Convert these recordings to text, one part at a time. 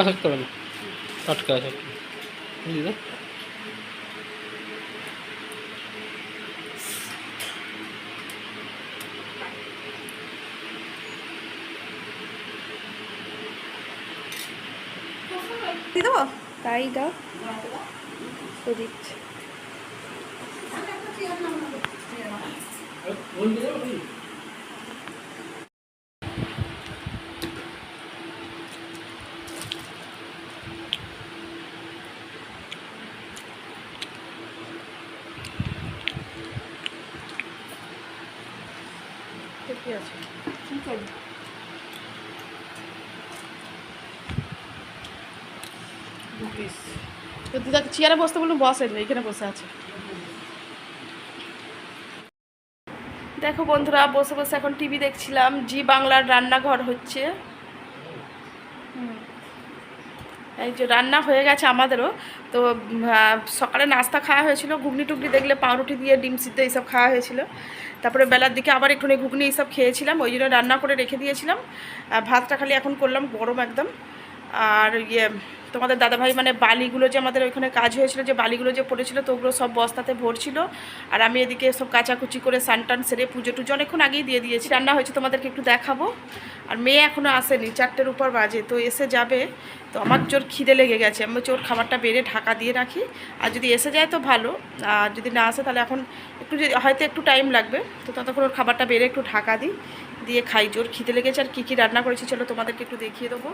আসক্ত হবে না আটকা আছে। বুঝলি তো? দেবো? তাই দাও। দিচ্ছে ঠিকই আছে ঠিক আছে দু পিস তো দিদাকে চেয়ারে বসতে বললাম বসেন এইখানে বসে আছে। দেখো বন্ধুরা, বসে বসে এখন টিভি দেখছিলাম, জি বাংলার রান্নাঘর হচ্ছে। এই যে রান্না হয়ে গেছে আমাদেরও। তো সকালে নাস্তা খাওয়া হয়েছিল, ঘুগনি টুগনি দেখলে পাউরুটি দিয়ে ডিম সিদ্ধ এইসব খাওয়া হয়েছিল। তারপরে বেলার দিকে আবার একটু ঘুগনি এইসব খেয়েছিলাম, ওই জন্য রান্না করে রেখে দিয়েছিলাম। ভাতটা খালি এখন করলাম, গরম একদম। আর ইয়ে তোমাদের দাদাভাই মানে বালিগুলো যে আমাদের ওইখানে কাজ হয়েছিল, যে বালিগুলো যে পড়েছিল, তো ওগুলো সব বস্তাতে ভরছিল। আর আমি এদিকে সব কাচাকুচি করে সানটান সেরে পুজো টুজো অনেকক্ষণ আগেই দিয়ে দিয়েছি। রান্না হয়েছে, তোমাদেরকে একটু দেখাবো। আর মেয়ে এখনও আসেনি, চারটের উপর বাজে, তো এসে যাবে। তো আমার জোর খিদে লেগে গেছে, আমি চোর খাবারটা বেড়ে ঢাকা দিয়ে রাখি। আর যদি এসে যায় তো ভালো, আর যদি না আসে তাহলে এখন একটু যদি, হয়তো একটু টাইম লাগবে, তো ততক্ষণ ওর খাবারটা বেড়ে একটু ঢাকা দিই, দিয়ে খাই। জোর খিদে লেগেছে আর কী কী রান্না করেছি চলো তোমাদেরকে একটু দেখিয়ে দেবো।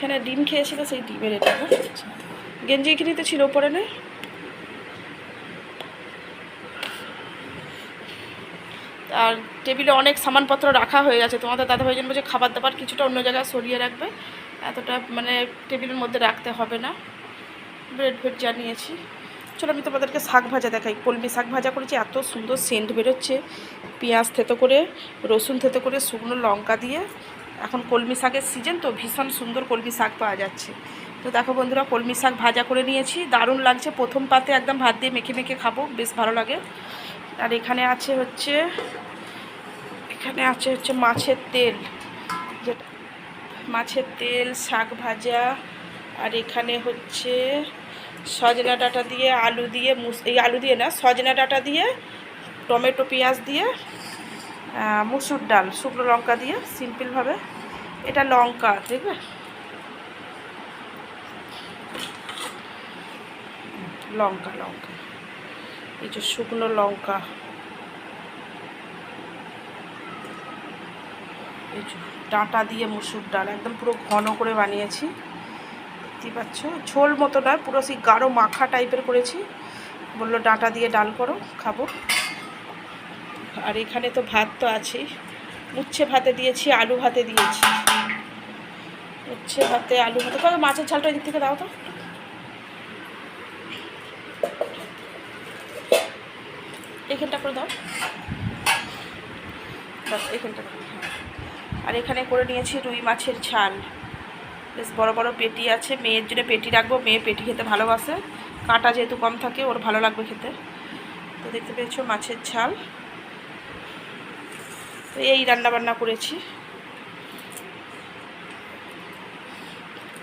এখানে ডিম খেয়েছিল সেই ডিমের এটা গেঞ্জি এখানেই তো ছিল ওপরে নেই? আর টেবিলে অনেক সামানপত্র রাখা হয়ে গেছে। তোমাদের দাদাভাই জন্য বলছে খাবার দাবার কিছুটা অন্য জায়গায় সরিয়ে রাখবে। এতটা মানে টেবিলের মধ্যে রাখতে হবে না। ব্রেড ফ্রেড জানিয়েছি চলো আমি তোমাদেরকে শাক ভাজা দেখাই। কলমি শাক ভাজা করেছি, এত সুন্দর সেন্ট বেরোচ্ছে। পেঁয়াজ থেতো করে, রসুন থেতো করে, শুকনো লঙ্কা দিয়ে এখন কলমি শাকের সিজন তো ভীষণ সুন্দর কলমি শাক পাওয়া যাচ্ছে। তো দেখো বন্ধুরা, কলমি শাক ভাজা করে নিয়েছি। দারুণ লাগছে। প্রথম পাতে একদম ভাত দিয়ে মেখে মেখে খাব, বেশ ভালো লাগে। আর এখানে আছে হচ্ছে, এখানে আছে হচ্ছে মাছের তেল। যেটা মাছের তেল, শাক ভাজা, আর এখানে হচ্ছে সজনা ডাঁটা দিয়ে, আলু দিয়ে, মুস এই আলু দিয়ে না, সজনা ডাঁটা দিয়ে, টমেটো, পেঁয়াজ দিয়ে মুসুর ডাল, শুকনো লঙ্কা দিয়ে সিম্পলভাবে এটা লঙ্কা, দেখবে? লঙ্কা লঙ্কা। এই যে শুকনো লঙ্কা। এই যে ডাঁটা দিয়ে মুসুর ডাল, একদম পুরো ঘন করে বানিয়েছি। দেখতেই পাচ্ছ? ঝোল মতো নয় পুরো সেই গাঢ় মাখা টাইপের করেছি। বলল, ডাঁটা দিয়ে ডাল করো, খাব। আর এখানে তো ভাত তো আছেই। উচ্ছে ভাতে দিয়েছি, আলু ভাতে দিয়েছি। উচ্ছে ভাতে, আলু ভাতে। কবে মাছের ঝালটা এদিক থেকে দাও তো। এখানটা করে দাও। বাস এখানটা। আর এখানে করে নিয়েছি রুই মাছের ঝাল। বেশ বড় বড় পেটি আছে। মেয়ের জন্য পেটি রাখব। মেয়ে পেটি খেতে ভালোবাসে। কাঁটা যেহেতু কম থাকে, ওর ভালো লাগবে খেতে। তো দেখতে পেয়েছ মাছের ঝাল। তো এই রান্না বান্না করেছি।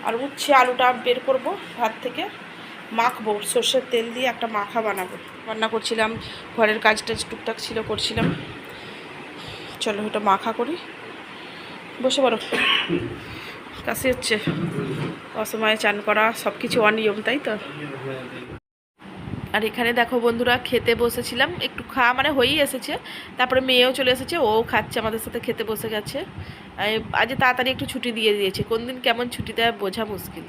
আর উচ্ছে আলুটা বের করব ভাত থেকে। মাখবো, সর্ষের তেল দিয়ে একটা মাখা বানাবো। রান্না করছিলাম, ঘরের কাজ টাজ টুকটাক ছিল, করছিলাম। চলো ওটা মাখা করি। বসে পড়ো। কাশি হচ্ছে। অসময়ে চান করা সব কিছু অনিয়ম, তাই তো? আর এখানে দেখো বন্ধুরা, খেতে বসেছিলাম। একটু খাওয়া মানে হয়েই এসেছে। তারপরে মেয়েও চলে এসেছে ও খাচ্ছে, আমাদের সাথে খেতে বসে গেছে। আজ তাড়াতাড়ি একটু ছুটি দিয়ে দিয়েছে। কোন দিন কেমন ছুটি দেয় বোঝা মুশকিল।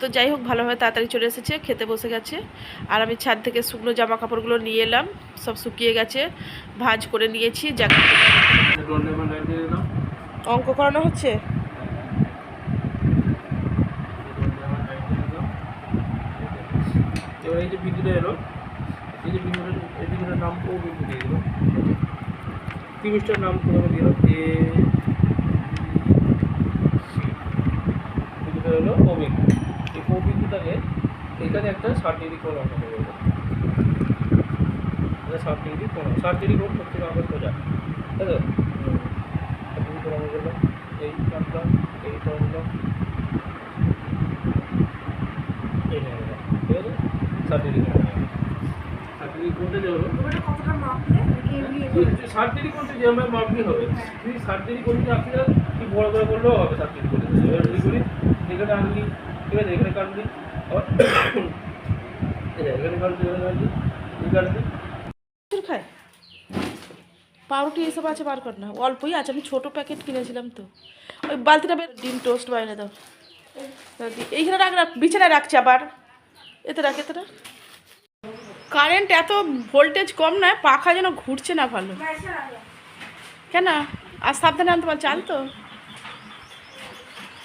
তো যাই হোক ভালোভাবে তাড়াতাড়ি চলে এসেছে, খেতে বসে গেছে। আর আমি ছাদ থেকে শুকনো জামা কাপড়গুলো নিয়ে এলাম, সব শুকিয়ে গেছে, ভাঁজ করে নিয়েছি অঙ্ক করানো হচ্ছে? এবার এই যে বিন্দুটা এলো, এই যে বিন্দুটা এই বিন্দুটার নাম ও বিন্দু দিয়ে দিল ত্রিভুজটার নাম প্রথমে দিল এ এটা হলো অভিজ্ঞ এই অভিজ্ঞটাকে এখানে একটা ষাট ডিগ্রি কোণ আঁকানো হবে এটা ষাট ডিগ্রি কোণ। ষাট ডিগ্রি কোণ প্রত্যেক আঁকা সোজা। তো? ষাট ডিগ্রি কোণ এই আঁকলাম এই আঁকলাম এই আঁকলাম ঠিক আছে কোণটা যে আমার মাপনি হবে আপনি বড় করলেও করি? এখানে আনলি ঠিক আছে? এখানে কাটলি আবার এই এখানে কাটলি এখানে কাটলি কাটলি। খায়? পাউরুটি এসব আছে বার কর না। অল্পই আছে আমি ছোটো প্যাকেট কিনেছিলাম তো। ওই বালতিটা বের ডিম টোস্ট বাইরে দাও। দাও এইখানে রাখ রাখ বিছানায় রাখছি আবার। এতে রাখ এতে রাখ। কারেন্ট এত ভোল্টেজ কম নয়, পাখা যেন ঘুরছে না ভালো। কেন? আর সাবধানে আনতে পারছি আন তো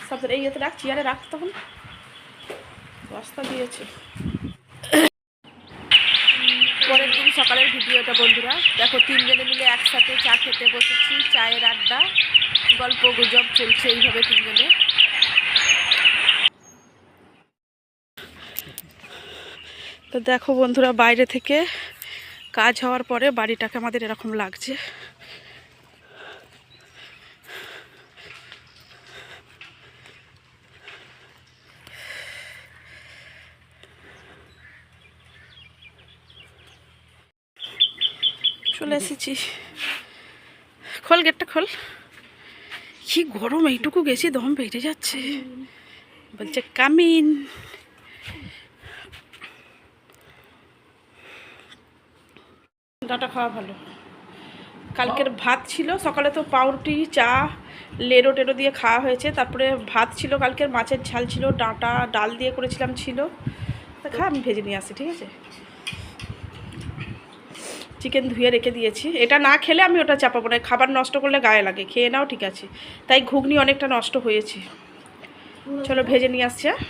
সাবধানে, এই এতে রাখ, চেয়ারে রাখ তখন। বস্তা দিয়েছে। পরের দিন সকালের ভিডিওটা, বন্ধুরা। দেখো, তিনজনে মিলে একসাথে চা খেতে বসেছি, চায়ের আড্ডা, গল্প গুজব চলছে এইভাবে তিনজনে। তো দেখো বন্ধুরা, বাইরে থেকে কাজ হওয়ার পরে বাড়িটাকে আমাদের এরকম লাগছে। চলে এসেছি। খোল গেটটা খোল। কি গরম, এইটুকু গেছি, দম বেড়ে যাচ্ছে। বলছে কামিন ডাটা খাওয়া ভালো। কালকের ভাত ছিল, সকালে তো পাউরুটি, চা, লেরো টেরো দিয়ে খাওয়া হয়েছে। তারপরে ভাত ছিল, কালকের মাছের ঝাল ছিল, ডাঁটা, ডাল দিয়ে করেছিলাম ছিল। তা খা, আমি ভেজে নিয়ে আসি, ঠিক আছে? চিকেন ধুয়ে রেখে দিয়েছি। এটা না খেলে আমি ওটা চাপাবো না, খাবার নষ্ট করলে গায়ে লাগে, খেয়ে নাও, ঠিক আছে। তাই ঘুগনি অনেকটা নষ্ট হয়েছে। চলো ভেজে নিয়ে আসছি হ্যাঁ?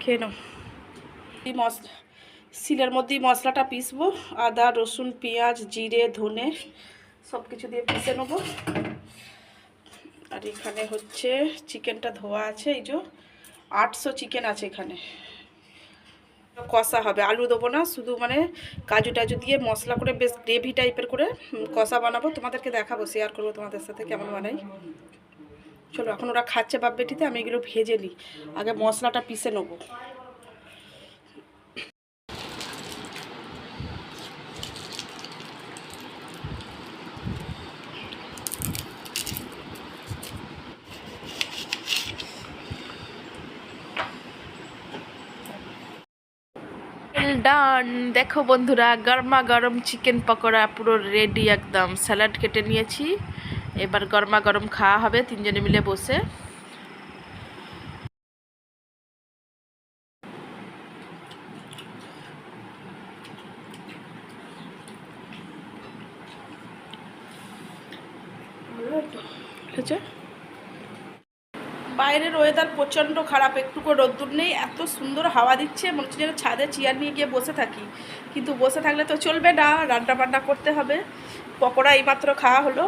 খেয়ে নাও। মশলা। শিলের মধ্যেই মশলাটা পিসবো। আদা, রসুন, পেঁয়াজ, জিরে, ধনে সব কিছু দিয়ে পিষে নেব। আর এখানে হচ্ছে চিকেনটা ধোয়া আছে, এই যে আটশো চিকেন আছে এখানে। কষা হবে, আলু দেবো না, শুধু মানে কাজু টাজু দিয়ে মশলা করে বেশ গ্রেভি টাইপের করে কষা বানাবো। তোমাদেরকে দেখাবো শেয়ার করব তোমাদের সাথে কেমন বানাই। চলো, এখন ওরা খাচ্ছে বাপ বেটিতে, আমি এগুলো ভেজে নিই। আগে মশলাটা পিষে নেব। ডান। দেখো বন্ধুরা গরমা গরম চিকেন পকোড়া পুরো রেডি একদম। স্যালাড কেটে নিয়েছি। এবার গরমা গরম খাওয়া হবে, তিনজনে মিলে বসে হয়েছে বাইরের ওয়েদার প্রচণ্ড খারাপ, একটুকু রোদ্দুর নেই, এত সুন্দর হাওয়া দিচ্ছে, মনে হচ্ছে যেন ছাদে চেয়ার নিয়ে গিয়ে বসে থাকি। কিন্তু বসে থাকলে তো চলবে না রান্না বান্না করতে হবে। পকোড়া এইমাত্র খাওয়া হলো,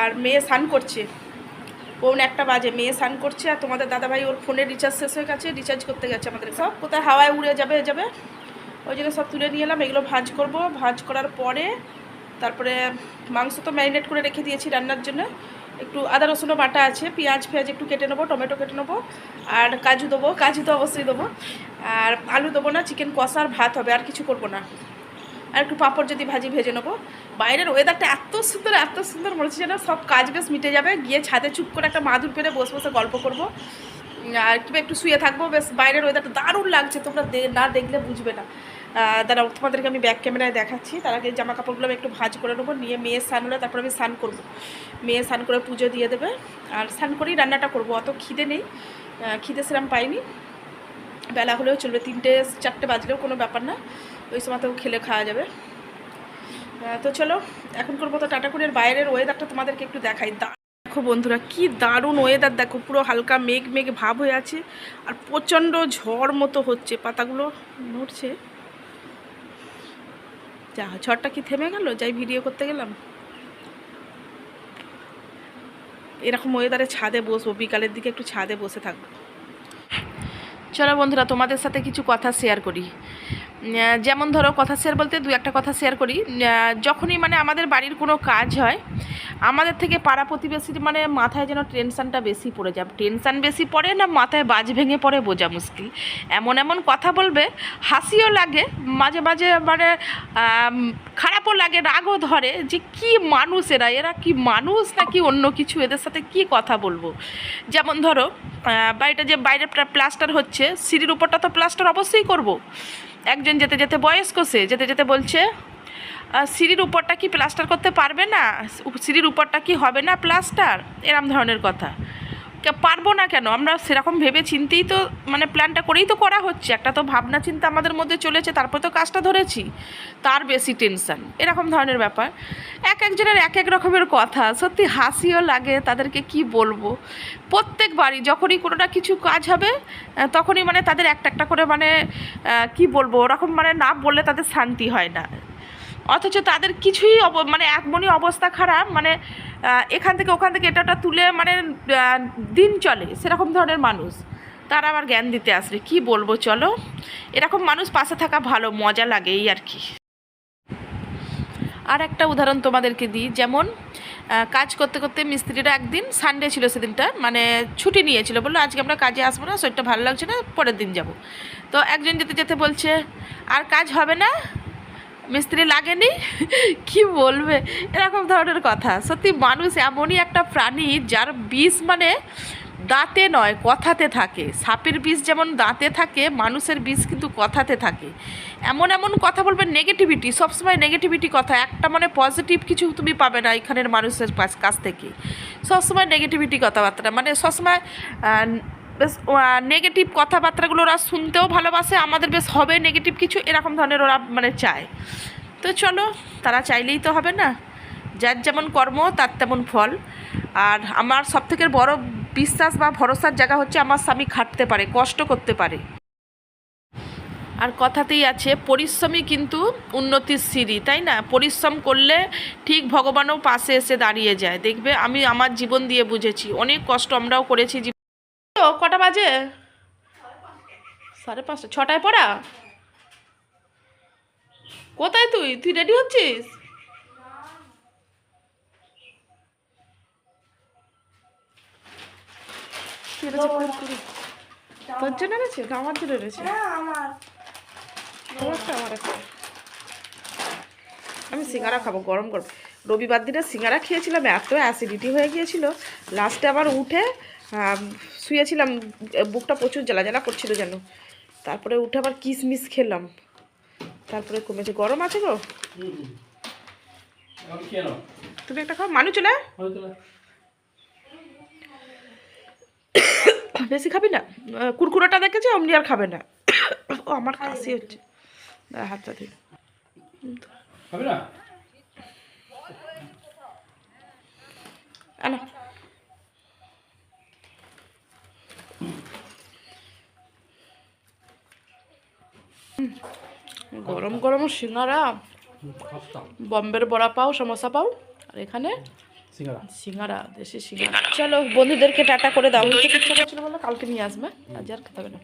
আর মেয়ে স্নান করছে। পৌন একটা বাজে, মেয়ে স্নান করছে, আর তোমাদের দাদাভাই ওর ফোনের রিচার্জ শেষ হয়ে গেছে রিচার্জ করতে গেছে আমাদের। সব কোথায় হাওয়ায় উড়ে যাবে যাবে। ওই জন্য সব তুলে নিয়ে এলাম, এগুলো ভাজ করব। ভাজ করার পরে, তারপরে মাংস তো ম্যারিনেট করে রেখে দিয়েছি রান্নার জন্য। একটু আদা রসুনও বাটা আছে, পেঁয়াজ ফেঁয়াজ একটু কেটে নেব, টমেটো কেটে নেব, আর কাজু দেবো, কাজু তো অবশ্যই দেবো, আর আলু দেবো না, চিকেন কষা আর ভাত হবে, আর কিছু করব না। আর একটু পাঁপড় যদি ভাজি, ভেজে নেব। বাইরের ওয়েদারটা এত সুন্দর এত সুন্দর মনে হচ্ছে যেন সব কাজ বেশ মিটে যাবে। গিয়ে ছাদে চুপ করে একটা মাদুর পেরে বসে বসে গল্প করব। আর কিংবা একটু শুয়ে থাকব, বেশ বাইরের ওয়েদারটা দারুণ লাগছে, তোমরা না দেখলে বুঝবে না। দাঁড়াও, তোমাদেরকে আমি ব্যাক ক্যামেরায় দেখাচ্ছি। তার আগে জামা কাপড়গুলো আমি একটু ভাজ করে নেব। নিয়ে মেয়ে স্নান হলে তারপর আমি স্নান করব। মেয়ে স্নান করে পুজো দিয়ে দেবে। আর স্নান করেই রান্নাটা করব। অত খিদে নেই। খিদে সেরম পাইনি। বেলা হলেও চলবে। তিনটে, চারটে বাজলেও কোনো ব্যাপার না। ওই সময় তো খেলে খাওয়া যাবে। তো চলো, এখন করব তো টাটাকুড়ের বাইরের ওয়েদারটা তোমাদেরকে একটু দেখাই। দেখো বন্ধুরা, কি দারুণ ওয়েদার দেখো, পুরো হালকা মেঘ মেঘ ভাব হয়ে আছে। আর প্রচণ্ড ঝড় মতো হচ্ছে। পাতাগুলো নড়ছে। যা, ঝড়টা কি থেমে গেল? যাই ভিডিও করতে গেলাম। এরকম ওয়েদারে ছাদে বসবো, বিকালের দিকে একটু ছাদে বসে থাকব। চলো বন্ধুরা, তোমাদের সাথে কিছু কথা শেয়ার করি। যেমন ধরো কথা শেয়ার বলতে দু একটা কথা শেয়ার করি। যখনই মানে আমাদের বাড়ির কোনো কাজ হয়, আমাদের থেকে পাড়া প্রতিবেশীর মানে মাথায় যেন টেনশানটা বেশি পড়ে যায়। টেনশান বেশি পড়ে না মাথায় বাজ ভেঙে পড়ে বোঝা মুশকিল। এমন এমন কথা বলবে, হাসিও লাগে, মাঝে মাঝে মানে খারাপও লাগে, রাগও ধরে যে কি মানুষ এরা এরা কি মানুষ নাকি অন্য কিছু? এদের সাথে কি কথা বলব? যেমন ধরো বাড়িটা যে বাইরে প্লাস্টার হচ্ছে, সিঁড়ির উপরটা তো প্লাস্টার অবশ্যই করব। একজন যেতে যেতে বয়স্ক সে যেতে যেতে বলছে সিঁড়ির উপরটা কি প্লাস্টার করতে পারবে না? সিঁড়ির উপরটা কি হবে না প্লাস্টার এরম ধরনের কথা। পারব না কেন? আমরা সেরকম ভেবে চিন্তেই তো মানে প্ল্যানটা করেই তো করা হচ্ছে। একটা তো ভাবনা চিন্তা আমাদের মধ্যে চলেছে, তারপর তো কাজটা ধরেছি। তার বেশি টেনশন এরকম ধরনের ব্যাপার। এক একজনের এক এক রকমের কথা। সত্যি হাসিও লাগে, তাদেরকে কি বলব? প্রত্যেকবারই যখনই কোনো না কিছু কাজ হবে তখনই মানে তাদের একটা একটা করে মানে কি বলব? ওরকম মানে না বললে তাদের শান্তি হয় না। অথচ তাদের কিছুই মানে একমনই অবস্থা খারাপ। মানে এখান থেকে ওখান থেকে এটা তুলে মানে দিন চলে, সেরকম ধরনের মানুষ। তারা আবার জ্ঞান দিতে আসবে কি বলব চলো? এরকম মানুষ পাশে থাকা ভালো, মজা লাগে এই আর কি। আর একটা উদাহরণ তোমাদেরকে দিই, যেমন কাজ করতে করতে মিস্ত্রিরা একদিন সানডে ছিল সেদিনটা মানে ছুটি নিয়েছিল, বলল আজকে আমরা কাজে আসব না, শরীরটা ভালো লাগছে না, পরের দিন যাব। তো একজন যেতে যেতে বলছে, আর কাজ হবে না? মিস্ত্রি লাগেনি? কি বলবে? এরকম ধরনের কথা। সত্যি মানুষ এমনই একটা প্রাণী যার বিষ মানে দাঁতে নয়, কথাতে থাকে। সাপের বিষ যেমন দাঁতে থাকে, মানুষের বিষ কিন্তু কথাতে থাকে। এমন এমন কথা বলবে নেগেটিভিটি সবসময় নেগেটিভিটি কথা। একটা মানে পজিটিভ কিছু তুমি পাবে না এখানের মানুষের কাছ থেকে। সবসময় নেগেটিভিটি কথাবার্তা। মানে সবসময় বেশ নেগেটিভ কথাবার্তাগুলো ওরা শুনতেও ভালোবাসে, আমাদের বেশ হবে নেগেটিভ কিছু, এরকম ধরনের ওরা মানে চায়। তো চলো, তারা চাইলেই তো হবে না। যার যেমন কর্ম, তার তেমন ফল। আর আমার সবথেকে বড় বিশ্বাস বা ভরসার জায়গা হচ্ছে আমার স্বামী খাটতে পারে, কষ্ট করতে পারে। আর কথাতেই আছে, পরিশ্রমই কিন্তু উন্নতির সিঁড়ি, তাই না? পরিশ্রম করলে ঠিক ভগবানও পাশে এসে দাঁড়িয়ে যায়। দেখবে, আমি আমার জীবন দিয়ে বুঝেছি, অনেক কষ্ট আমরাও করেছি কটা বাজে? সাড়ে পাঁচটা। ছটায় পড়া? কোথায় তুই? তুই রেডি হচ্ছিস? তোর জন্য না আমার জন্য এনেছে আমার। একটা। আমি সিঙ্গারা খাব গরম গরম। রবিবার দিনে সিঙ্গারা খেয়েছিলাম এত অ্যাসিডিটি হয়ে গিয়েছিল। লাস্টে আবার উঠে শুয়েছিলাম বুকটা প্রচুর জ্বালা জ্বালা করছিল যেন। তারপরে উঠে আবার কিশমিশ খেলাম। তারপরে কমেছে গরম আছে গো? তুমি একটা খাও মানু চলে না। বেশি খাবি না? কুরকুরাটা দেখেছে? অমনি আর খাবে না। ও আমার কাশি হচ্ছে। হাতটা দিই হবে না আনা হুম, গরম গরম সিঙ্গারা বম্বে বম্বের বড়া পাও সমোসা পাও আর এখানে সিঙ্গারা। দেশি সিঙ্গারা। চলো বন্ধুদেরকে টাটা করে দাও। কালকে নিয়ে আসবে। আজ আর খেতে হবে না।